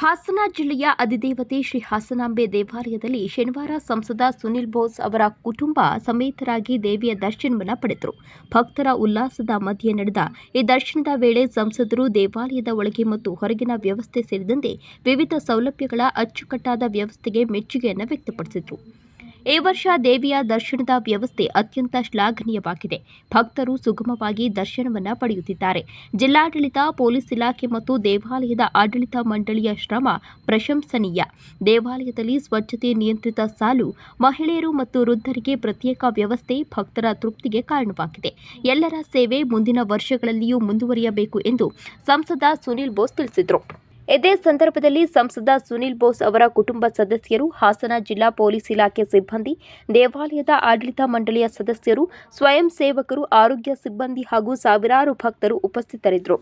ಹಾಸನ ಜಿಲ್ಲೆಯ ಅಧಿದೇವತೆ ಶ್ರೀ ಹಾಸನಾಂಬೆ ದೇವಾಲಯದಲ್ಲಿ ಶನಿವಾರ ಸಂಸದ ಸುನಿಲ್ ಬೋಸ್ ಅವರ ಕುಟುಂಬ ಸಮೇತರಾಗಿ ದೇವಿಯ ದರ್ಶನವನ್ನು ಪಡೆದರು. ಭಕ್ತರ ಉಲ್ಲಾಸದ ಮಧ್ಯೆ ನಡೆದ ಈ ದರ್ಶನದ ವೇಳೆ ಸಂಸದರು ದೇವಾಲಯದ ಒಳಗೆ ಮತ್ತು ಹೊರಗಿನ ವ್ಯವಸ್ಥೆ ಸೇರಿದಂತೆ ವಿವಿಧ ಸೌಲಭ್ಯಗಳ ಅಚ್ಚುಕಟ್ಟಾದ ವ್ಯವಸ್ಥೆಗೆ ಮೆಚ್ಚುಗೆಯನ್ನು ವ್ಯಕ್ತಪಡಿಸಿದರು. ಈ ವರ್ಷ ದೇವಿಯ ದರ್ಶನದ ವ್ಯವಸ್ಥೆ ಅತ್ಯಂತ ಶ್ಲಾಘನೀಯವಾಗಿದೆ. ಭಕ್ತರು ಸುಗಮವಾಗಿ ದರ್ಶನವನ್ನು ಪಡೆಯುತ್ತಿದ್ದಾರೆ. ಜಿಲ್ಲಾಡಳಿತ, ಪೊಲೀಸ್ ಇಲಾಖೆ ಮತ್ತು ದೇವಾಲಯದ ಆಡಳಿತ ಮಂಡಳಿಯ ಶ್ರಮ ಪ್ರಶಂಸನೀಯ. ದೇವಾಲಯದಲ್ಲಿ ಸ್ವಚ್ಛತೆ ನಿಯಂತ್ರಿತ ಸಾಲು, ಮಹಿಳೆಯರು ಮತ್ತು ವೃದ್ಧರಿಗೆ ಪ್ರತ್ಯೇಕ ವ್ಯವಸ್ಥೆ ಭಕ್ತರ ತೃಪ್ತಿಗೆ ಕಾರಣವಾಗಿದೆ. ಎಲ್ಲರ ಸೇವೆ ಮುಂದಿನ ವರ್ಷಗಳಲ್ಲಿಯೂ ಮುಂದುವರಿಯಬೇಕು ಎಂದು ಸಂಸದ ಸುನಿಲ್ ಬೋಸ್ ತಿಳಿಸಿದರು. ಇದೇ ಸಂದರ್ಭದಲ್ಲಿ ಸಂಸದ ಸುನಿಲ್ ಬೋಸ್ ಅವರ ಕುಟುಂಬ ಸದಸ್ಯರು ಹಾಸನ ಜಿಲ್ಲಾ ಪೊಲೀಸ್ ಇಲಾಖೆ ಸಿಬ್ಬಂದಿ, ದೇವಾಲಯದ ಆಡಳಿತ ಮಂಡಳಿಯ ಸದಸ್ಯರು, ಸ್ವಯಂ ಸೇವಕರು, ಆರೋಗ್ಯ ಸಿಬ್ಬಂದಿ ಹಾಗೂ ಸಾವಿರಾರು ಭಕ್ತರು ಉಪಸ್ಥಿತರಿದ್ದರು.